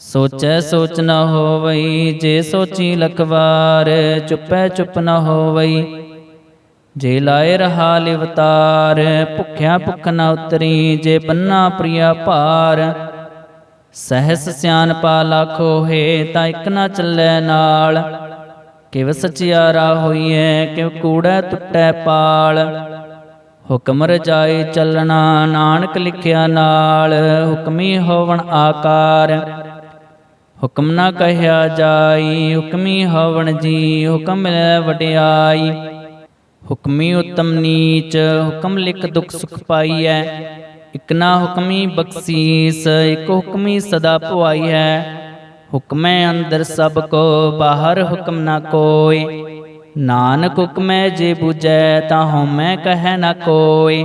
ਸੋਚੈ ਸੋਚ ਨ ਹੋਵਈ, ਜੇ ਸੋਚੀ ਲਖਵਾਰ, ਚੁੱਪੈ ਚੁੱਪ ਨ ਹੋਵਈ। ਜੇ ਲਾਏ ਰਹਾ ਲਿਵਤਾਰ ਭੁਖਿਆ ਭੁਖ ਨ ਉਤਰੀ, ਜੇ ਬੰਨਾ ਪ੍ਰਿਆ ਭਾਰ। ਸਹਿਸ ਸਿਆਨਪਾ ਲਾਖੋ ਹੈ ਤਾਂ ਇਕ ਨਾ ਚੱਲੈ ਨਾਲ। ਕਿਵ ਸਚਿਆਰਾ ਹੋਈਐ, ਕਿਵ ਕੂੜੈ ਟੁੱਟੈ ਪਾਲ। ਹੁਕਮ ਰਜਾਈ ਚੱਲਣਾ, ਨਾਨਕ ਲਿਖਿਆ ਨਾਲ, ਹੁਕਮੀ ਹੋਵਣ ਆਕਾਰ। ਹੁਕਮ ਨਾ ਕਹਿਆ ਜਾਈ, ਹੁਕਮੀ ਹੋਵਣ ਜੀ, ਹੁਕਮ ਮਿਲੈ ਵਡਿਆਈ। ਹੁਕਮੀ ਉਤਮ ਨੀਚ, ਹੁਕਮ ਲਿਖ ਦੁਖ ਸੁਖ ਪਾਈਐ। ਇਕ ਨਾ ਹੁਕਮੀ ਬਖਸ਼ੀਸ, ਇਕ ਹੁਕਮੀ ਸਦਾ ਭਵਾਈ ਹੈ ਹੁਕਮੈ ਅੰਦਰ ਸਭ ਕੋ, ਬਾਹਰ ਹੁਕਮ ਨਾ ਕੋਈ। ਨਾਨਕ ਹੁਕਮੈ ਜੇ ਬੁਝੈ, ਤਾਂ ਹਉਮੈ ਕਹੈ ਨਾ ਕੋਈ।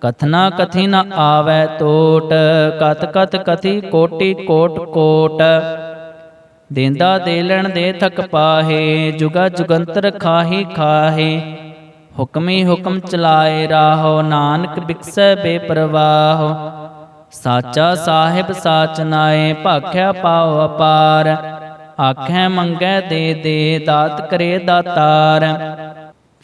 ਕਥਨਾ ਕਥੀ ਨ ਆਵੈ ਟੋਟ ਕਤ ਕਤ ਕਥੀ ਕੋਟੀ ਕੋਟ ਕੋਟ। ਦੇਂਦਾ ਦੇ ਲੈਣ ਦੇ ਥਕ ਪਾਹੇ, ਜੁਗਾ ਜੁਗੰਤਰ ਖਾਹੀ ਖਾਹੇ। ਹੁਕਮੀ ਹੁਕਮ ਚਲਾਏ ਰਾਹੋ, ਨਾਨਕ ਬਿਕਸੈ ਬੇਪਰਵਾਹ। ਸਾਚਾ ਸਾਹਿਬ ਸਾਚ ਨਾਏ, ਭਾਖਿਆ ਪਾਉ ਅਪਾਰ। ਆਖੈ ਮੰਗੈ ਦੇ ਦੇ, ਦਾਤ ਕਰੇ ਦਾਤਾਰ।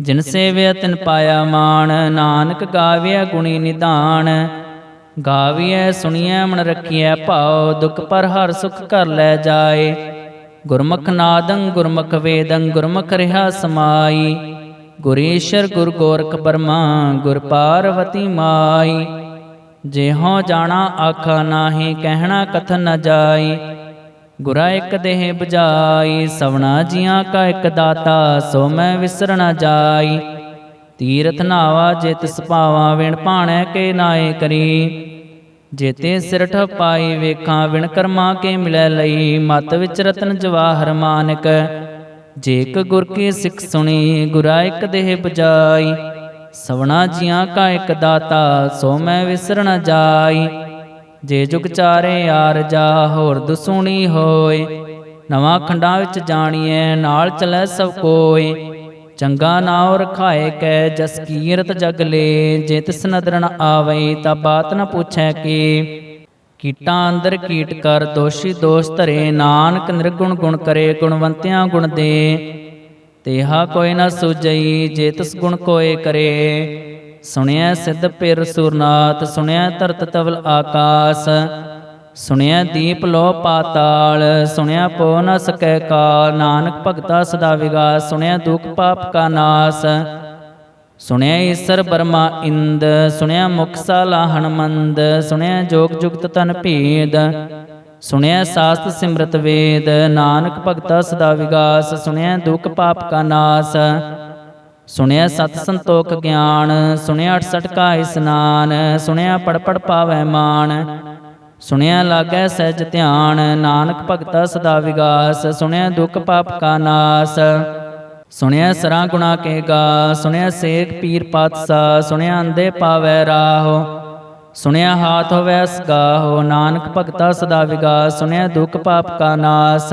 ਜਿਨ ਸੇਵਿਆ ਤਿਨ ਪਾਇਆ ਮਾਨ ਨਾਨਕ ਗਾਵਿਆ ਗੁਣੀ ਨਿਧਾਨ ਗਾਵੀਐ, ਸੁਣੀਐ, ਮਨ ਰਖੀਐ, ਭਾਉ, ਦੁਖ ਪਰ ਹਰ ਸੁਖ ਕਰ ਲੈ ਜਾਏ। ਗੁਰਮੁਖ ਨਾਦੰ, ਗੁਰਮੁਖ ਵੇਦੰ, ਗੁਰਮੁਖ ਰਹਾ ਸਮਾਈ। ਗੁਰੇਸ਼ਰ ਗੁਰ ਗੋਰਖ ਬਰਮਾ ਗੁਰ ਪਾਰਵਤੀ ਮਾਈ। ਜਿਹੋ ਜਾਣਾ, ਆਖਾ ਨਾਹੀ, ਕਹਿਣਾ ਕਥਨ ਨ ਜਾਈ। ਗੁਰਾ ਇੱਕ ਦੇਹ 부ਜਾਈ ਸਵਣਾ ਜੀਆਂ ਕਾ ਇੱਕ ਦਾਤਾ, ਸੋ ਮੈਂ ਵਿਸਰ ਨ ਜਾਈ। ਤੀਰਥ ਨਾਵਾ ਜੇ ਤਿਸ ਵਿਣ ਭਾਣੈ ਕੇ ਨਾਏ ਕਰੀ। ਜੇਤੇ ਸਿਰ ਪਾਈ, ਵੇਖਾਂ ਵਿਣ ਕਰਮਾ ਕੇ ਮਿਲੈ ਲਈ। ਮਤ ਵਿੱਚ ਰਤਨ ਜਵਾਹਰ ਮਾਨਕ ਜੇਕ ਗੁਰ ਕੀ ਸਿੱਖ ਸੁਣੀ, ਗੁਰਾ ਇੱਕ ਦੇਹ 부ਜਾਈ ਸਵਣਾ ਜੀਆਂ ਕਾ ਇੱਕ ਦਾਤਾ, ਸੋ ਮੈਂ ਵਿਸਰ ਨ ਜਾਈ। ਜੇ ਜੁਗ ਚਾਰੇ ਯਾਰ ਜਾ, ਹੋਰ ਦੁਸੂਣੀ ਹੋਏ। ਨਵਾਂ ਖੰਡਾਂ ਵਿੱਚ ਜਾਣੀਐ, ਨਾਲ ਚਲੈ ਸਭ ਕੋਏ। ਚੰਗਾ ਨਾਉ ਰਖਾਏ ਕੈ, ਜਸ ਕੀਰਤ ਜਗ ਲੇ। ਜੇ ਤਿਸ ਨਦਰ ਨ ਤਾਂ ਬਾਤ ਨ ਪੁੱਛੈ ਕੀ। ਕੀਟਾਂ ਅੰਦਰ ਕੀਟ ਕਰ, ਦੋਸ਼ੀ ਦੋਸ਼ ਧਰੇ। ਨਾਨਕ ਨਿਰਗੁਣ ਗੁਣ ਕਰੇ, ਗੁਣਵੰਤਿਆਂ ਗੁਣ ਦੇ। ਤੇਹਾ ਕੋਈ ਨ ਸੁਜਈ ਜੇ ਤਿਸ ਗੁਣ ਕੋਏ ਕਰੇ। ਸੁਣਿਆ ਸਿੱਧ ਪਿਰ ਸੁਰਨਾਥ ਸੁਣਿਆ ਧਰਤ ਤਵਲ ਆਕਾਸ। ਸੁਣਿਆ ਦੀਪ ਲੋ ਪਾਤਾਲ ਸੁਣਿਆ ਪੋ ਨ ਸਕੈ ਕਾਲ ਨਾਨਕ ਭਗਤਾ ਸਦਾ ਵਿਗਾਸ ਸੁਣਿਆ ਦੁਖ ਪਾਪ ਕਾ ਨਾਸ। ਸੁਣਿਆ ਈਸਰ ਬਰਮਾ ਇੰਦ ਸੁਣਿਆ ਮੁਖ ਸਾਲਾ ਹਨਮੰਦ ਸੁਣਿਆ ਜੋਗ ਜੁਗਤ ਤਨ ਭੇਦ। ਸੁਣਿਆ ਸਾਸਤ ਸਿਮਰਤ ਵੇਦ, ਨਾਨਕ ਭਗਤਾ ਸਦਾ ਵਿਗਾਸ ਸੁਣਿਆ ਦੁਖ ਪਾਪ ਕਾ ਨਾਸ। ਸੁਣਿਆ ਸਤ ਸੰਤੋਖ ਗਿਆਨ, ਸੁਣਿਆ 68 ਕਾ ਇਸਨਾਨ, ਸੁਣਿਆ ਪੜਪੜ ਪਾਵੈ ਮਾਨ। ਸੁਣਿਆ ਲਾਗੈ ਸਹਿਜ ਧਿਆਨ, ਨਾਨਕ ਭਗਤਾ ਸਦਾ ਵਿਗਾਸ, ਸੁਣਿਆ ਦੁਖ ਪਾਪ ਕਾ ਨਾਸ। ਸੁਣਿਆ ਸਰਾ ਗੁਣਾ ਕੇ ਗਾ, ਸੁਣਿਆ ਸੇਖ ਪੀਰ ਪਾਤਸ਼ਾਹ, ਸੁਣਿਆ ਅੰਦੇ ਪਾਵੈ ਰਾਹੋ। ਸੁਣਿਆ ਹਾਥ ਹੋਵੈ ਸਗਾਹੋ, ਨਾਨਕ ਭਗਤਾ ਸਦਾ ਵਿਗਾਸ, ਸੁਣਿਆ ਦੁਖ ਪਾਪ ਕਾ ਨਾਸ।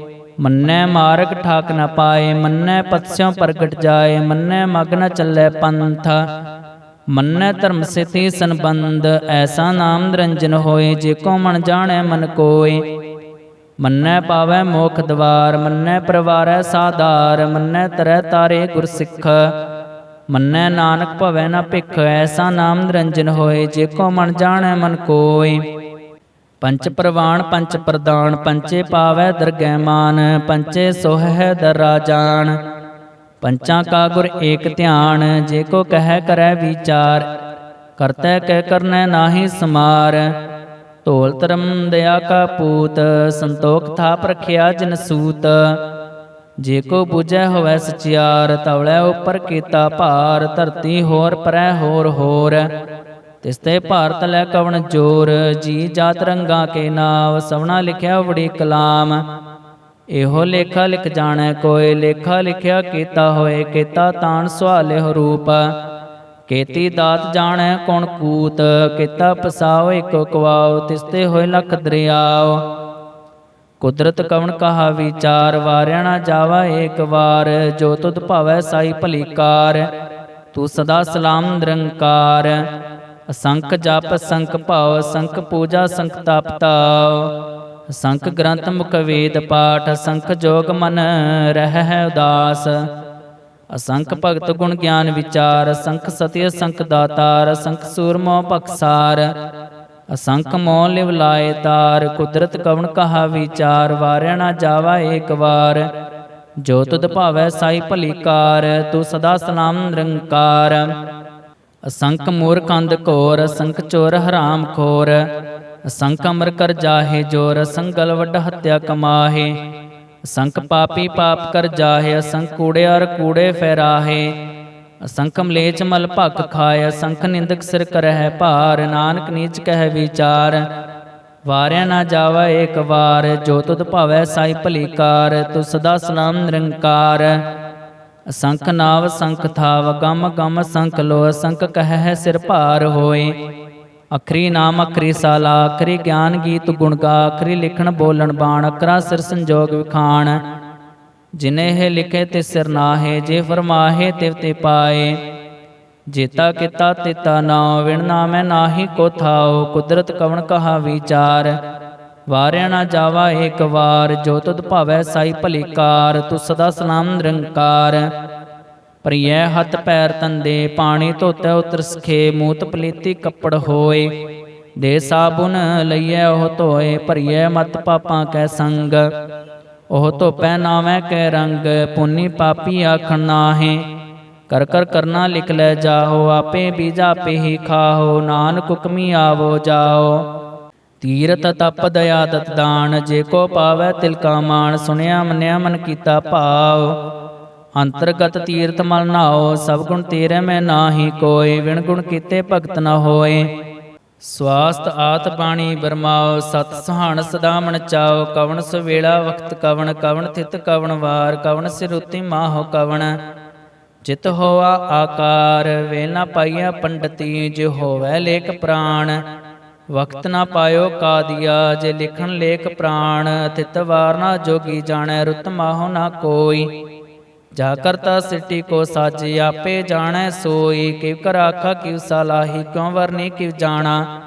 ਮੰਨੈ ਮਾਰਗ ਠਾਕ ਨ ਪਾਏ, ਮੰਨੈ ਪਤਸਿਉ ਪ੍ਰਗਟ ਜਾਏ, ਮੰਨੈ ਮਗ ਨ ਚੱਲੈ ਪੰਥ। ਮੰਨੈ ਧਰਮ ਸਿਥੀ ਸੰਬੰਧ, ਐਸਾ ਨਾਮ ਨਿਰੰਜਨ ਹੋਏ, ਜੇ ਕੋ ਮਨ ਜਾਣੈ ਮਨ ਕੋਏ। ਮੰਨੈ ਪਾਵੈ ਮੋਖ ਦਵਾਰ, ਮੰਨੈ ਪਰਵਾਰੈ ਸਾਧਾਰ, ਮੰਨੈ ਤਰੈ ਤਾਰੇ ਗੁਰ ਸਿੱਖ। ਮੰਨੈ ਨਾਨਕ ਭਵੈ ਨ ਭਿਖ, ਐਸਾ ਨਾਮ ਨਿਰੰਜਨ ਹੋਏ, ਜੇ ਕੋ ਮਨ ਜਾਣੈ ਮਨ ਕੋਇ ਪੰਚ ਪ੍ਰਵਾਨ, ਪੰਚ ਪ੍ਰਦਾਨ, ਪੰਚੇ ਪਾਵੈ ਦਰਗਹਿ ਮਾਨ, ਪੰਚੇ ਸੋਹੈ ਦਰਾ ਜਾਣ ਪੰਚਾਂ ਕਾ ਗੁਰ ਏਕ ਧਿਆਨ, ਜੇ ਕੋ ਕਹਿ ਕਰੈ ਵਿਚਾਰ, ਕਰਤੈ ਕਹਿ ਕਰਨੈ ਨਾਹੀ ਸਮਾਰ। ਢੋਲ ਧਰਮ ਦਇਆ ਕਾ ਪੂਤ, ਸੰਤੋਖ ਥਾਪ ਰਖਿਆ ਜਨ ਸੂਤ। ਜੇ ਕੋ ਬੁਝੈ ਹੋਵੈ ਸਚਿਆਰ, ਤਵਲੈ ਉਪਰ ਕੀਤਾ ਭਾਰ, ਧਰਤੀ ਹੋਰ ਪਰੈ ਹੋਰ ਹੋਰ। ਤਿਸਤੇ ਭਾਰਤ ਲੈ ਕਵਣ ਜੋਰ, ਜੀ ਜਾਤ ਰੰਗਾ ਕੇ ਨਾਵ, ਸਵਣਾ ਲਿਖਿਆ ਵੜੀ ਕਲਾਮ। ਇਹੋ ਲੇਖਾ ਲਿਖ ਜਾਣੈ ਕੋਏ ਲੇਖਾ ਲਿਖਿਆ ਕੀਤਾ ਹੋਏ, ਕੀਤਾ ਤਾਣ ਸੁਹਾਲੇ ਰੂਪ। ਕੇਤੀ ਦਾਤ ਜਾਣੈ ਕੌਣ ਕੂਤ, ਕੀਤਾ ਪਸਾਓ ਇਕੋ ਕਵਾਓ, ਤਿਸਤੇ ਹੋਏ ਲਖ ਦਰਿਆਉ ਕੁਦਰਤ ਕਵਣ ਕਹਾ ਵਿਚਾਰ, ਵਾਰਿਆ ਨਾ ਜਾਵਾ ਏਕ ਵਾਰ, ਜੋ ਤੁਧ ਭਾਵੈ ਸਾਈ ਭਲੀਕਾਰ ਤੂੰ ਸਦਾ ਸਲਾਮ ਨਿਰੰਕਾਰ ਅਸੰਖ ਜਪ ਸੰਖ ਭਾਵ ਸੰਖ ਪੂਜਾ ਸੰਖ ਤਪ ਤਾਵ ਸੰਖ ਗ੍ਰੰਥ ਮੁਖ ਵੇਦ ਪਾਠ ਸੰਖ ਜੋਗ ਮਨ ਰਹਿ ਉਦਾਸ। ਅਸੰਖ ਭਗਤ ਗੁਣ ਗਿਆਨ ਵਿਚਾਰ ਸੰਖ ਸਤਿ ਸੰਖ ਦਾਤਾਰ ਸੰਖ ਸੂਰਮੋ ਬਖਸਾਰ ਅਸੰਖ ਮੋਹ ਲਿਵ ਲਾਏ ਤਾਰ ਕੁਦਰਤ ਕਵਣ ਕਹਾ ਵਿਚਾਰ ਵਾਰਿਆ ਨਾ ਜਾਵਾ ਏਕ ਵਾਰ। ਜੋ ਤੁਧ ਭਾਵੈ ਸਾਈ ਭਲੀ ਕਾਰ ਤੂੰ ਸਦਾ ਸਲਾਮ ਨਿਰੰਕਾਰ। ਅਸੰਖ ਮੂਰਖ ਅੰਧ ਘੋਰ, ਅਸੰਖ ਚੋਰ ਹਰਾਮ ਖੋਰ। ਅਸੰਖ ਅਮਰ ਕਰ ਜਾਹੇ ਜੋਰ ਸੰਗਲ ਵੱਡ ਹੱਤਿਆ ਕਮਾਹੇ। ਅਸੰਖ ਪਾਪੀ ਪਾਪ ਕਰ ਜਾਹੇ, ਅਸੰਖ ਕੂੜਿਆਰ ਕੂੜੇ ਫੈਰਾਹੇ। ਅਸੰਖ ਮਲੇਚ ਮਲ ਭਖ ਖਾਇ ਅਸੰਖ ਨਿੰਦਕ ਸਿਰ ਕਰਹਿ ਭਾਰ। ਨਾਨਕ ਨੀਚ ਕਹਿ ਵਿਚਾਰ, ਵਾਰਿਆ ਨਾ ਜਾਵਾ ਏਕ ਵਾਰ। ਜੋ ਤੁਧ ਭਾਵੈ ਸਾਈ ਭਲੀ ਕਾਰ ਤੂੰ ਸਦਾ ਸਲਾਮ ਨਿਰੰਕਾਰ। ਅਸੰਖ ਨਾਵ ਸੰਖ ਥਾਵ, ਗਮ ਗਮ ਸੰਖ ਲੋ ਅਸੰਖ ਕਹਿ ਸਿਰ ਭਾਰ ਹੋਏ। ਅਖਰੀ ਨਾਮ ਅਖਰੀ ਸਾਲਾ, ਅਖਰੀ ਗਿਆਨ ਗੀਤ ਗੁਣ ਗਾ, ਅਖਰੀ ਲਿਖਣ ਬੋਲਣ ਬਾਣ ਅਕਰਾ ਸਿਰ ਸੰਜੋਗ ਵਿਖਾਣ। ਜਿਨੇ ਇਹ ਲਿਖੇ ਤੇ ਸਿਰ ਨਾਹੇ, ਜੇ ਫਰਮਾਹੇ ਤਿਵ ਤੇ ਪਾਏ। ਜੇਤਾ ਕੀਤਾ ਤੇਤਾ ਨਾਉ ਵਿਣ ਨਾਮੈ ਨਾਹੀ ਕੋ ਥਾਓ, ਕੁਦਰਤ ਕਵਣ ਕਹਾ ਵਿਚਾਰ। ਵਾਰਿਆ ਨਾ ਜਾਵਾ ਏਕ ਵਾਰ, ਜੋ ਤੁਧ ਭਾਵੈ ਸਾਈ ਭਲੀ ਕਾਰ, ਤੂੰ ਸਦਾ ਸਲਾਮ ਨਿਰੰਕਾਰ। ਪ੍ਰਿਯ ਹੱਥ ਪੈਰ ਤੰਦੇ, ਪਾਣੀ ਧੋਤੈ ਉਤਰ ਸਖੇ, ਮੂਤ ਪਲੀਤੀ ਕੱਪੜ ਹੋਏ। ਦੇ ਸਾਬੁਨ ਲਈਐ ਉਹ ਧੋਏ ਭਰੀਐ ਮਤ ਪਾਪਾਂ ਕੈ ਸੰਗ। ਉਹ ਧੋਪੈ ਨਾਵੇਂ ਕੈ ਰੰਗ, ਪੁੰਨੀ ਪਾਪੀ ਆਖਣ ਨਾਹੇ। ਕਰ ਕਰ ਕਰਨਾ ਲਿਖ ਲੈ ਜਾਹੋ ਆਪੇ ਬੀਜਾ ਆਪੇ ਹੀ ਖਾਹੋ ਨਾਨਕ ਹੁਕਮੀ ਆਵੋ ਜਾਓ। ਤੀਰਤ ਤਪ ਦਇਆ ਦਤ ਦਾਨ, ਜੇ ਕੋ ਪਾਵੈ ਤਿਲ ਕਾ ਮਾਨ ਸੁਣਿਆ ਮੰਨਿਆ ਮਨ ਕੀਤਾ ਭਾਵ। ਅੰਤਰਗਤ ਤੀਰਥ ਮਲ ਨਾਓ, ਸਭ ਗੁਣ ਤੇਰੇ ਮੈਂ ਨਾਹੀ ਕੋਏ, ਵਿਣ ਗੁਣ ਕੀਤੇ ਭਗਤ ਨਾ ਹੋਏ। ਸਵਾਸਤ ਆਤ ਬਾਣੀ ਬਰਮਾਓ, ਸਤ ਸਹਾਣ ਸਦਾ ਮਨ ਚਾਓ, ਕਵਣ ਸਵੇਲਾ ਵਕਤ ਕਵਣ ਕਵਣ ਥਿਤ ਕਵਣ ਵਾਰ, ਕਵਣ ਸਿਰੁਤੀ ਮਾਹੋ ਕਵਣ। ਜਿਤ ਹੋਆ ਆਕਾਰ ਵੇਲਾ ਨਾ ਪਾਈਆ ਪੰਡਤੀ, ਜੇ ਹੋਵੇ ਲੇਖ ਪ੍ਰਾਣ। ਵਕਤ ਨਾ ਪਾਇਓ ਕਾਦੀਆ, ਜੇ ਲਿਖਣ ਲੇਖ ਪ੍ਰਾਣ, ਤਿਤ ਵਾਰ ਨਾ ਜੋਗੀ ਜਾਣੈ, ਰੁਤ ਮਾਹੋ ਨਾ ਕੋਈ। ਜਾ ਕਰਤਾ ਸਿੱਟੀ ਕੋ ਸਾਜੀ, ਆਪੇ ਜਾਣੈ ਸੋਈ। ਕਿਵ ਕਰ ਆਖਾ, ਕਿਵ ਸਲਾਹੀ ਕਿਉ ਵਰਨੀ, ਕਿਵ ਜਾਣਾ।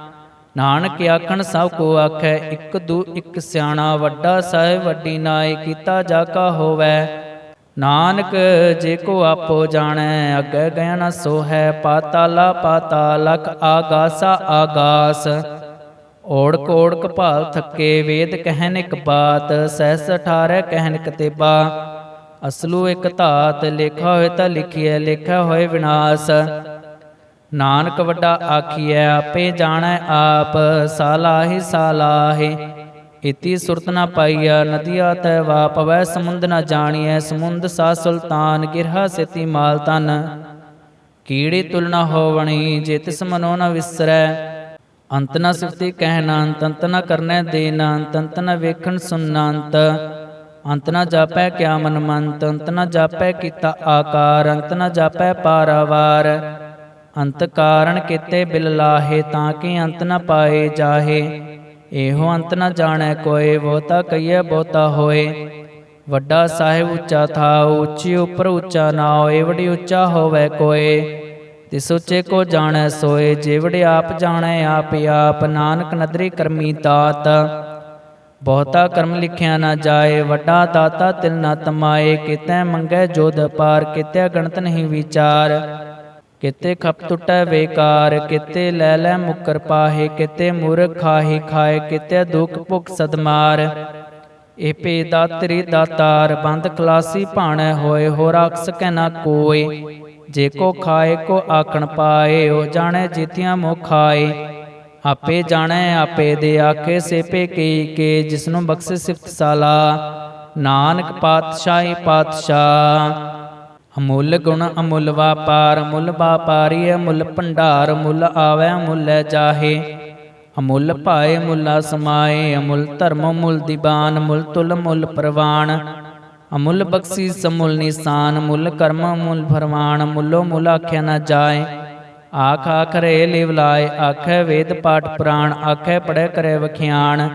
ਨਾਨਕ ਆਖਣ, ਸਭ ਕੋ ਆਖੈ, ਇੱਕ ਦੂ, ਇੱਕ ਸਿਆਣਾ। ਵੱਡਾ ਸਾਹਿਬ, ਵੱਡੀ ਨਾਏ ਕੀਤਾ ਜਾ ਕਾ ਹੋਵੈ। ਨਾਨਕ, ਜੇ ਕੋ ਆਪੋ ਜਾਣੈ, ਅੱਗੇ ਗਿਆ ਨਾ ਸੋ ਹੈ ਪਾਤਾਲਾ ਪਾਤਾਲਕ ਆਗਾਸਾ ਆਗਾਸ। ਓੜ ਕੋੜ ਕਪਾਲ ਥੱਕੇ ਵੇਦ ਕਹਿਨ ਇੱਕ ਬਾਤ ਸਹਿਸ 18 ਕਹਿਨ ਕਤੇਬਾ ਅਸਲੂ ਇੱਕ ਧਾਤ, ਲਿਖਾ ਹੋਏ ਤਾਂ ਲਿਖੀਐ ਲਿਖਿਆ ਹੋਏ ਵਿਨਾਸ਼। ਨਾਨਕ ਵੱਡਾ ਆਖੀਐ, ਆਪੇ ਜਾਣੈ ਆਪ, ਸਾਲਾਹੀ ਸਾਲਾਹੇ। ਇਤੀ ਸੁਰਤ ਨਾ ਪਾਈਆ, ਨਦੀਆ ਤੈ ਵਾ ਸਮੁੰਦ ਨਾ ਜਾਣੀਐ, ਸਮੁੰਦ ਸਾ ਸੁਲਤਾਨ, ਗਿਰਹਾ ਸੇਤੀ ਮਾਲ ਤਨ ਕੀੜੀ ਤੁਲ ਨ ਹੋਵਣੀ, ਜੇ ਤਿਸ ਮਨੋ ਨ ਵਿਸਰੈ। ਅੰਤ ਨਾ ਸਿਫਤੀ ਕਹਿਣਾ ਅੰਤ ਨਾ ਕਰਨਾ ਕਰਨੈ ਅੰਤ ਨਾ ਵੇਖਣ ਸੁਣਨਾ ਅੰਤ ਅੰਤ ਨ ਜਾਪੈ ਕਿਆ ਮਨ ਮੰਤ, ਅੰਤ ਨਾ ਜਾਪੈ ਕੀਤਾ ਆਕਾਰ, ਅੰਤ ਨਾ ਜਾਪੈ ਪਾਰਾਵਾਰ। ਅੰਤ ਕਾਰਨ ਕੀਤੇ ਬਿਲ ਲਾਹੇ, ਤਾਂ ਕਿ ਅੰਤ ਨਾ ਪਾਏ ਜਾਹੇ। ਇਹੋ ਅੰਤ ਨਾ ਜਾਣੈ ਕੋਏ, ਬਹੁਤਾ ਕਈਐ ਬਹੁਤਾ ਹੋਏ। ਵੱਡਾ ਸਾਹਿਬ ਉੱਚਾ ਥਾ ਉੱਚੀ ਉੱਪਰ ਉੱਚਾ ਨਾ ਹੋਏ, ਵਡੀ ਉੱਚਾ ਹੋਵੇ ਕੋਏ। ਤੇ ਉੱਚੇ ਕੋ ਜਾਣੈ ਸੋਏ ਜਿਵੜ ਆਪ ਜਾਣੈ, ਆਪ ਆਪ। ਨਾਨਕ ਨਦਰੀ ਕਰਮੀ ਦਾਤ, ਬਹੁਤਾ ਕਰਮ ਲਿਖਿਆ ਨਾ ਜਾਏ। ਵੱਡਾ ਦਾਤਾ ਤਿਲ ਨਾ ਤਮਾਏ, ਕਿਤੈ ਮੰਗੈ ਜੋਧ ਪਾਰ ਕਿਤੈ ਗਣਤ ਨਹੀਂ ਵਿਚਾਰ। ਕਿਤੇ ਖਪ ਟੁਟੈ ਬੇਕਾਰ, ਕਿਤੇ ਲੈ ਲੈ ਮੁਕਰ ਪਾਹੇ, ਕਿਤੇ ਮੁਰਖ ਖਾਹੀ ਖਾਏ, ਕਿਤੇ ਦੁਖ ਭੁਖ ਸਦਮਾਰ ਇਹ ਪੇ ਦਾਤਰੀ ਦਾਤਾਰ, ਬੰਦ ਖਲਾਸੀ ਭਾਣੈ ਹੋਏ, ਹੋਰ ਅਕਸ ਕਹਿ ਨਾ ਕੋਏ। ਜੇ ਕੋ ਖਾਏ, ਕੋ ਆਖਣ ਪਾਏ, ਉਹ ਜਾਣੈ ਜੀਤਿਆਂ ਮੋ ਖਾਏ ਆਪੇ ਜਾਣੈ, ਆਪੇ ਦੇ ਆਖੇ ਸੇਪੇ ਕੀ ਕੇ, ਜਿਸਨੂੰ ਬਖਸ਼ੇ ਸਿਫਤ ਸਾਲਾ ਨਾਨਕ ਪਾਤਸ਼ਾਹੀ ਪਾਤਸ਼ਾਹ। ਅਮੁੱਲ ਗੁਣ, ਅਮੁੱਲ ਵਾਪਾਰ, ਅਮੁੱਲ ਵਾਪਾਰੀ, ਅਮੁੱਲ ਭੰਡਾਰ ਮੁੱਲ ਆਵੈ ਮੁੱਲ ਜਾਹੇ। ਅਮੁੱਲ ਭਾਏ ਮੁੱਲਾ ਸਮਾਏ, ਅਮੁੱਲ ਧਰਮ ਮੁੱਲ ਦੀਵਾਨ ਮੁੱਲ ਤੁਲ ਮੁੱਲ ਪ੍ਰਵਾਨ। ਅਮੁੱਲ ਬਖਸ਼ੀ ਸਮੁੱਲ ਨਿਸ਼ਾਨ, ਮੁੱਲ ਕਰਮ, ਮੁੱਲ ਫਰਮਾਨ ਮੁੱਲੋ ਮੁੱਲ ਆਖਿਆ ਨਾ ਜਾਏ। ਆਖ ਆਖ ਰੇ ਲਿਵ ਲਾਏ, ਆਖੈ ਵੇਦ ਪਾਠ ਪੁਰਾਣ, ਆਖੈ ਪੜੈ ਕਰੇ ਵਖਿਆਣ।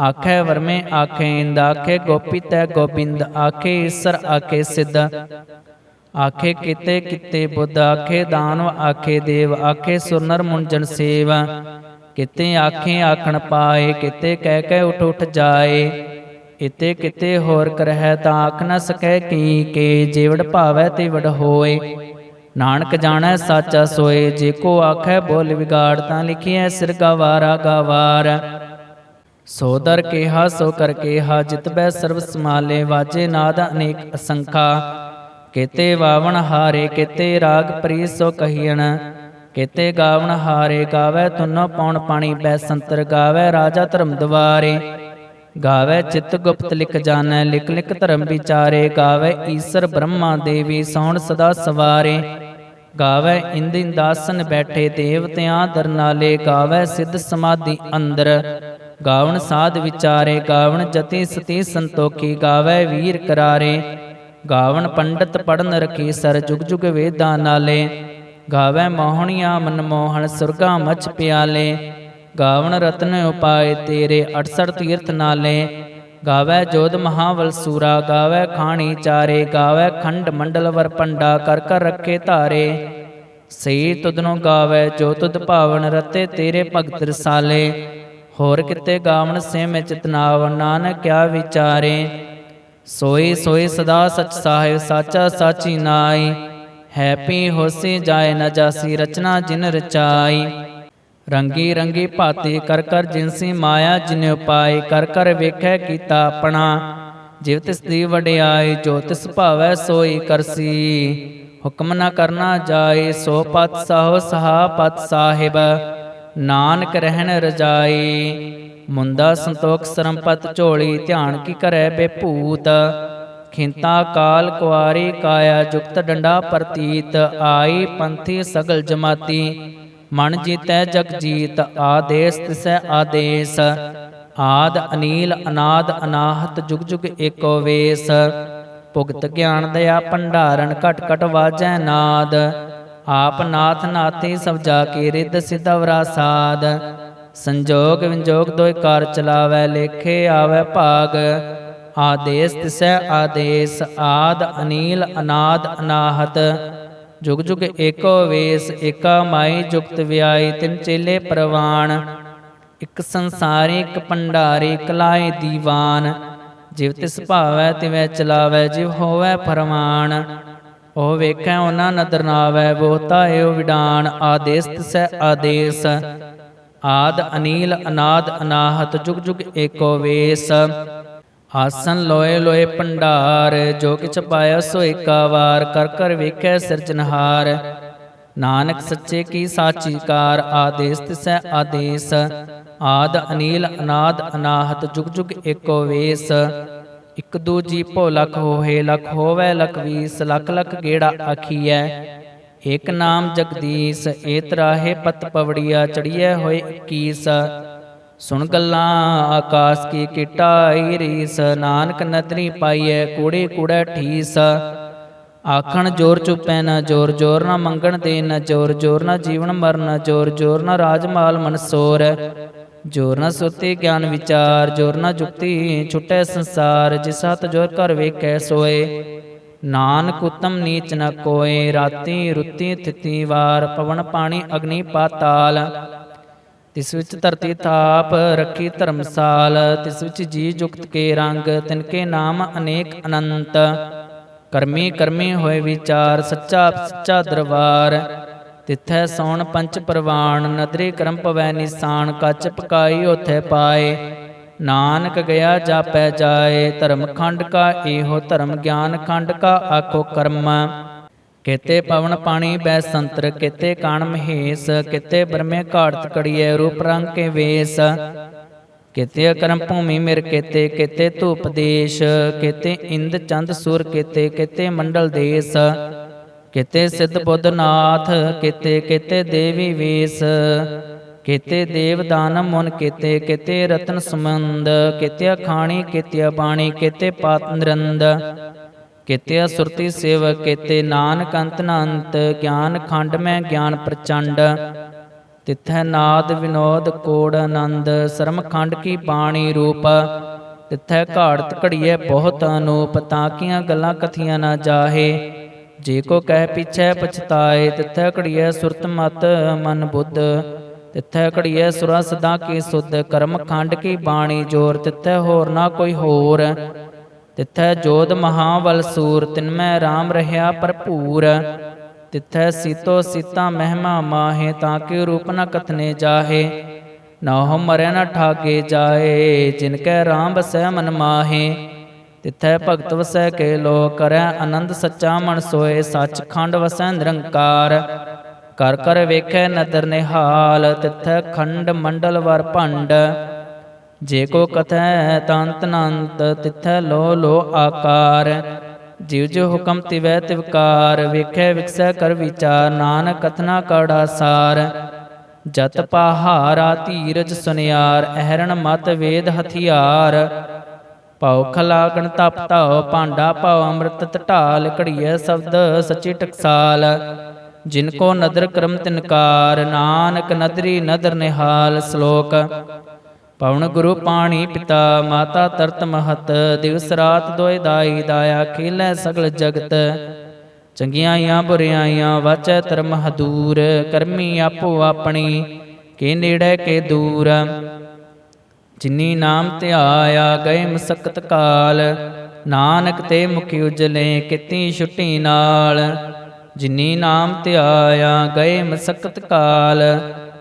ਆਖੈ ਵਰਮੇ, ਆਖੇ ਇੰਦ, ਆਖੇ ਗੋਪੀ ਤੈ ਗੋਬਿੰਦ, ਆਖੇ ਈਸਰ, ਆਖੇ ਸਿੱਧ। ਆਖੇ ਕਿਤੇ ਕਿਤੇ ਬੁੱਧ, ਆਖੇ ਦਾਨਵ, ਆਖੇ ਦੇਵ, ਆਖੇ ਸੁਰਨਰ ਮੁੰਜਨ ਸੇਵ। ਕਿਤੇ ਆਖੇ ਆਖਣ ਪਾਏ, ਕਿਤੇ ਕਹਿ ਕਹਿ ਉਠ ਉਠ ਜਾਏ। ਇਤੇ ਕਿਤੇ ਹੋਰ ਕਰਹਿ ਤਾਂ ਆਖ ਨ ਸਕੈ ਕੀ ਕੇ ਜੇਵੜ ਭਾਵੈ ਤੇ ਵੜ ਹੋਏ। ਨਾਨਕ ਜਾਣੈ ਸਾਚਾ ਸੋਏ, ਜੇ ਕੋ ਆਖੈ ਬੋਲ ਵਿਗਾੜ ਤਾਂ ਲਿਖਿਐ ਸਿਰ ਗਵਾਰਾ ਗਵਾਰ। ਸੋ ਦਰ ਕੇਹਾ, ਸੋ ਕਰ ਕੇਹਾ, ਜਿਤ ਬੈ ਸਰਬ ਸਮਾਲੇ ਵਾਜੇ ਨਾਦ ਅਨੇਕ ਅਸੰਖਾ। ਕਿਤੇ ਵਾਵਣ ਹਾਰੇ, ਕਿਤੇ ਰਾਗ ਪ੍ਰੀ ਸੋ ਕਹੀਣ ਕਿਤੇ ਗਾਵਣ ਹਾਰੇ, ਗਾਵੇ ਤੁਨੋ ਪੌਣ ਪਾਣੀ, ਬੈ ਸੰਤਰ ਗਾਵੇ ਰਾਜਾ ਧਰਮ ਦਵਾਰੇ ਗਾਵੇ, ਚਿਤ ਗੁਪਤ ਲਿਖ ਜਾਣੈ, ਲਿਖ ਲਿਖ ਧਰਮ ਵਿਚਾਰੇ। ਗਾਵੇ, ਈਸਰ ਬ੍ਰਹਮਾ ਦੇਵੀ, ਸੌਣ ਸਦਾ ਸਵਾਰੇ। ਗਾਵੇ ਇੰਦ ਇੰਦਾਸਨ ਬੈਠੇ ਦੇਵਤਿਆਂ ਦਰਨਾਲੇ ਗਾਵੇ, ਸਿੱਧ ਸਮਾਧੀ ਅੰਦਰ। ਗਾਵਣ ਸਾਧ ਵਿਚਾਰੇ, ਗਾਵਣ ਜਤੀ ਸਤੀ ਸੰਤੋਖੀ। ਗਾਵੇ, ਵੀਰ ਕਰਾਰੇ। ਗਾਵਣ ਪੰਡਤ ਪੜਨ ਰਖੀ, ਸਰ ਜੁਗ ਜੁਗ ਵੇਦਾਂ ਨਾਲੇ। ਗਾਵੇ, ਮੋਹਣੀਆਂ ਮਨ ਮੋਹਣ ਸੁਰਗਾ ਮਚ ਪਿਆਲੇ। ਗਾਵਣ ਰਤਨ ਉਪਾਏ ਤੇਰੇ 68 ਤੀਰਥ ਨਾਲੇ। ਗਾਵੇ ਜੋਧ ਮਹਾਵਲ ਸੂਰਾ, ਗਾਵੇ ਖਾਣੀ ਚਾਰੇ, ਗਾਵੇ ਖੰਡ ਮੰਡਲ ਵਰ ਪੰਡਾ, ਕਰ ਕਰ ਰੱਖੇ ਧਾਰੇ। ਸਈ ਤੁਧਨੋਂ ਗਾਵੇ, ਜੋ ਤੁਧ ਭਾਵਨ ਰਤੇ ਤੇਰੇ ਭਗਤ ਰਸਾਲੇ। ਹੋਰ ਕਿਤੇ ਗਾਵਣ ਸੇ ਚਿਤਨਾਵ ਨਾਨਕ ਕਿਆ ਵਿਚਾਰੇ। ਸੋਈ ਸੋਈ ਸਦਾ ਸਚ ਸਾਹਿਬ, ਸਾਚਾ ਸਾਚੀ ਨਾਈ। ਹੈਪੀ ਹੋਸੀ ਜਾਏ ਨ ਜਾਸੀ, ਰਚਨਾ ਜਿਨ ਰਚਾਈ। ਰੰਗੀ ਰੰਗੀ ਭਾਤੀ ਕਰ ਕਰ ਜਿਨਸੀ ਮਾਇਆ ਜਿਨ ਉਪਾਏ ਕਰ ਕਰ ਵੇਖੈ ਕੀਤਾ ਆਪਣਾ। ਜਿਵ ਤਿਸ ਦੀ ਵਡਿਆਈ, ਜੋ ਤਿਸ ਭਾਵੈ ਸੋਈ ਕਰਸੀ। ਹੁਕਮ ਨਾ ਕਰਨਾ ਜਾਏ, ਸੋ ਪਤ ਸਾਹੋ ਸਹਾ ਪਤ ਸਾਹਿਬ। ਨਾਨਕ ਰਹਿਣ ਰਜਾਈ। ਮੁੰਦਾ ਸੰਤੋਖ ਸਰਮਪਤ ਝੋਲੀ, ਧਿਆਨ ਕੀ ਕਰੈ ਬੇਭੂਤ। ਖਿੰਤਾ ਕਾਲ ਕੁਆਰੀ ਕਾਇਆ ਜੁਗਤ ਡੰਡਾ ਪ੍ਰਤੀਤ। ਆਈ ਪੰਥੀ ਸਗਲ ਜਮਾਤੀ। ਮਨ ਜੀਤੈ ਜਗ ਜੀਤ, ਆਦੇਸ ਤਿਸੈ ਆਦੇਸ। ਆਦ ਅਨੀਲ, ਅਨਾਦ ਅਨਾਹਤ, ਜੁਗ ਜੁਗ ਏਕੋ ਵੇਸ। ਭੁਗਤ ਗਿਆਨ ਦਇਆ ਭੰਡਾਰਨ, ਘਟ ਘਟ ਵਾਜੈ ਨਾਦ। ਆਪ ਨਾਥ ਨਾਥੀ ਸਭ ਜਾ ਕੇ ਰਿੱਧ ਸਿਧਵਰਾ ਸਾਦ। ਸੰਜੋਗ ਵਿੰਜੋਗ ਦੋਇ ਕਾਰ ਚਲਾਵੈ, ਲੇਖੇ ਆਵੈ ਭਾਗ। ਆਦੇਸ ਤਿਸੈ ਆਦੇਸ, ਆਦ ਅਨੀਲ, ਅਨਾਦ ਅਨਾਹਤ। ਜੁਗ ਜੁਗ ਏਕੋ ਵੇਸ, ਏਕਾ ਮਾਈ ਜੁਗਤ ਵਿਆਈ, ਤਿਨ ਚੇਲੇ ਪ੍ਰਵਾਨ। ਇਕ ਸੰਸਾਰੀ, ਇਕ ਭੰਡਾਰੀ ਕਲਾਏ ਦੀਵਾਨ। ਜਿਵ ਤਿਸ ਭਾਵੈ, ਤਿਵੈ ਚਲਾਵੈ, ਜਿਵ ਹੋਵੈ ਫਰਮਾਨ। ਉਹ ਵੇਖੈ, ਉਹਨਾਂ ਨਦਰ ਨਾਵੈ, ਬਹੁਤਾ ਏਉ ਵਿਡਾਨ। ਆਦੇਸ ਤਿਸੈ ਆਦੇਸ। ਆਦ ਅਨੀਲ, ਅਨਾਦ ਅਨਾਹਤ, ਜੁਗ ਜੁਗ ਏਕੋ ਵੇਸ। ਆਸਨ ਲੋਏ ਲੋਏ ਭੰਡਾਰ ਜੋ ਕਿਛ ਪਾਇਆ ਸੋ ਏਕਾ ਵਾਰ ਕਰ ਕਰ ਵੇਖੈ ਸਿਰਜਨਹਾਰ ਨਾਨਕ ਸੱਚੇ ਕੀ ਸਾਚੀ ਕਾਰ ਆਦੇਸ ਤਿਸੈ ਆਦੇਸ। ਆਦ ਅਨੀਲ, ਅਨਾਦ ਅਨਾਹਤ, ਜੁਗ ਜੁਗ ਏਕੋ ਵੇਸ। ਇਕ ਦੂਜੀ ਭੋ ਲਖ ਹੋਏ ਲਖ ਹੋਵੇ ਲਖ ਵੀਸ, ਲਖ ਲਖ ਗੇੜਾ ਆਖੀਐ। ਏਕ ਨਾਮ ਜਗਦੀਸ਼ ਏਤਰਾਹੇ ਪਤ ਪਵੜੀਆ, ਚੜੀਐ ਹੋਏ 21 ਸੁਣ ਗੱਲਾਂ, ਆਕਾਸ ਕੀ ਕਿਟਾਈ ਰੀਸ, ਨਾਨਕ ਨਦਰੀ ਪਾਈਐ, ਕੂੜੇ ਕੂੜਾ ਠੀਸ। ਆਖਣ, ਜੋਰ ਚੁਪੈ ਨਾ, ਜੋਰ ਜੋਰ ਨਾ ਮੰਗਣ ਦੇ ਨਾ, ਜੋਰ ਜੋਰ ਨਾ ਜੀਵਨ ਮਰਨ, ਜੋਰ ਜੋਰ ਨਾ ਰਾਜਮਾਲ ਮਨਸੋਰ ਜੋਰ ਨਾ ਸੁਰਤੀ ਗਿਆਨ ਵਿਚਾਰ, ਜੋਰ ਨਾ ਜੁਗਤੀ ਛੁਟੈ ਸੰਸਾਰ, ਜਿਸ ਹੱਥ ਜੋਰ ਘਰ ਵੇਖੈ ਸੋਏ। ਨਾਨਕ ਉਤਮ ਨੀਚ ਨ ਕੋਏ, ਰਾਤੀ ਰੁੱਤੀ ਥਿਤੀ ਵਾਰ, ਪਵਨ ਪਾਣੀ ਅਗਨੀ ਪਾਤਾਲ। ਤਿਸ ਵਿੱਚ ਧਰਤੀ ਥਾਪ ਰੱਖੀ ਧਰਮਸਾਲ, ਤਿਸ ਵਿੱਚ ਜੀ ਜੁਗਤ ਕੇ ਰੰਗ ਤਿਨਕੇ ਨਾਮ ਅਨੇਕ ਅਨੰਤ। ਕਰਮੀ ਕਰਮੀ ਹੋਏ ਵਿਚਾਰ, ਸੱਚਾ ਸੱਚਾ ਦਰਬਾਰ। ਤਿੱਥੈ ਸੌਣ ਪੰਚ ਪ੍ਰਵਾਨ ਨਦਰੀ ਕਰਮ ਪਵੈ ਨਿਸਾਨ, ਕੱਚ ਪਕਾਈ ਉਥੇ ਪਾਏ। ਨਾਨਕ ਗਿਆ ਜਾਪੈ ਜਾਏ, ਧਰਮ ਖੰਡ ਕਾ ਇਹੋ ਧਰਮ, ਗਿਆਨ ਖੰਡ ਕਾ ਆਖੋ ਕਰਮ। ਕਿਤੇ ਪਵਨ ਪਾਣੀ ਬੈ ਸੰਤਰ, ਕੇਤੇ ਕਾਣ ਮਹੇਸ਼, ਕਿਤੇ ਬਰਮੇ ਘਾੜਤ ਕੜੀਏ ਰੂਪ ਰੰਗ ਕੇ ਵੇਸ। ਕੇਤੇ ਕਰਮ ਭੂਮੀ ਮਿਰ ਕੇਤੇ ਕੇਤੇ ਧੂਪ ਦੇਸ਼, ਕੇਤੇ ਇੰਦ ਚੰਦ ਸੂਰ ਕਿਤੇ ਕਿਤੇ ਮੰਡਲ ਦੇਸ। ਕਿਤੇ ਸਿੱਧ ਬੁੱਧ ਨਾਥ, ਕਿਤੇ, ਕੇਤੇ ਦੇਵੀ ਵੇਸ। ਕਿਤੇ ਦੇਵ ਦਾਨਮ ਮਨ ਕੇਤੇ ਕੇਤੇ ਰਤਨ ਸਮੰਦ ਕਿਤੇ ਖਾਣੀ ਕੇਤੇ ਬਾਣੀ ਕਿਤੇ ਪਾਤ ਨਿਰੰਦ। ਕੇਤੇ ਸੁਰਤੀ ਸੇਵ ਕੇਤੇ ਨਾਨਕ ਅੰਤ ਨ ਗਿਆਨ ਖੰਡ ਮੈਂ ਗਿਆਨ ਪ੍ਰਚੰਡ। ਤਿਥੈ ਨਾਦ ਵਿਨੋਦ ਕੋੜ ਆਨੰਦ, ਸਰਮ ਖੰਡ ਕੀ ਬਾਣੀ ਰੂਪ। ਤਿਥੈ ਘਾੜਤ ਘੜੀਏ ਬਹੁਤ ਅਨੂਪ, ਤਾਂ ਕੀਆਂ ਗੱਲਾਂ ਕਥੀਆਂ ਨਾ ਜਾਹੇ। ਜੇ ਕੋ ਕਹਿ ਪਿਛੈ ਪਛਤਾਏ, ਤਿਥੈ ਘੜੀਏ ਸੁਰਤ ਮਤ ਮਨ ਬੁੱਧ। ਤਿਥੈ ਘੜੀਏ ਸੁਰਾ ਸਦਾ ਕੀ ਸੁਧ, ਕਰਮ ਖੰਡ ਕੀ ਬਾਣੀ ਜੋਰ। ਤਿਥੈ ਹੋਰ ਨਾ ਕੋਈ ਹੋਰ। ਤਿਥੈ ਜੋਧ ਮਹਾਬਲ ਸੂਰ ਤਿਨਮੈ RAM ਰਹਾ ਭਰਪੂਰ। ਤਿਥੈ ਸੀਤੋ ਸੀਤਾ ਮਹਿਮਾ ਮਾਹੇ, ਤਾਂ ਕਿ ਰੂਪ ਨ ਕਥਨੇ ਜਾਹੇ। ਨਾਹੁ ਮਰੈ ਨ ਠਾਗੇ ਜਾਏ, ਜਿਨ ਕੈ RAM ਬਸੈ ਮਨ ਮਾਹੇ। ਤਿਥੈ ਭਗਤ ਵਸੈ ਕੇ ਲੋ, ਕਰੈ ਆਨੰਦ ਸੱਚਾ ਮਨ ਸੋਏ, ਸੱਚਖੰਡ ਵਸੈ ਨਿਰੰਕਾਰ। ਕਰ ਕਰ ਵੇਖੈ ਨਦਰ ਨਿਹਾਲ, ਤਿਥੈ ਖੰਡ ਮੰਡਲ ਵਰ ਭੰਡ। ਜੇ ਕੋ ਕਥੈ ਤੰਤ ਨੰਤ ਤਿਥੈ ਲੋ ਲੋ ਆਕਾਰ। ਜਿਵ ਜੋ ਹੁਕਮ ਤਿਵੈ ਤਿਵਕਾਰ ਵੇਖੈ ਵਿਕਸੈ ਕਰ ਵਿਚਾਰ, ਨਾਨਕ ਕਥਨਾ ਕੜਾ ਸਾਰ। ਜਤ ਪਹਾਰਾ ਧੀਰਜ ਸੁਨਿਆਰ, ਅਹਰਣ ਮਤ ਵੇਦ ਹਥਿਆਰ। ਪਉ ਖਲਾਗਣ ਤਪ ਧਾਉ, ਭਾਂਡਾ ਪਉ ਅੰਮ੍ਰਿਤ ਟਢਾਲ ਘੜੀਐ ਸ਼ਬਦ ਸਚੀ ਟਕਸਾਲ। ਜਿਨ ਕੋ ਨਦਰ ਕਰਮ ਤਿਨਕਾਰ, ਨਾਨਕ ਨਦਰੀ ਨਦਰ ਨਿਹਾਲ, ਸ਼ਲੋਕ ਪਵਨ ਗੁਰੂ ਪਾਣੀ ਪਿਤਾ, ਮਾਤਾ ਤਰਤ ਮਹਤ, ਦਿਵਸ ਰਾਤ ਦੋਇ ਦਾਈ, ਦਾਇਆ ਖੇਲੇ ਸਗਲ ਜਗਤ। ਚੰਗਿਆਈਆਂ ਬੁਰਿਆਈਆਂ ਵਾਚੈ ਧਰਮ ਹਦੂਰ ਕਰਮੀ ਆਪੋ ਆਪਣੀ, ਕੇ ਨੇੜੇ ਕੇ ਦੂਰ। ਜਿਨੀ ਨਾਮ ਧਿਆਇਆ, ਗਏ ਮਸਕਤ ਕਾਲ। ਨਾਨਕ ਤੇ ਮੁਖੀ ਉਜਲੇ, ਕਿਤੀ ਛੁੱਟੀ ਨਾਲ। ਜਿਨੀ ਨਾਮ ਧਿਆਇਆ, ਗਏ ਮਸਕਤ ਕਾਲ।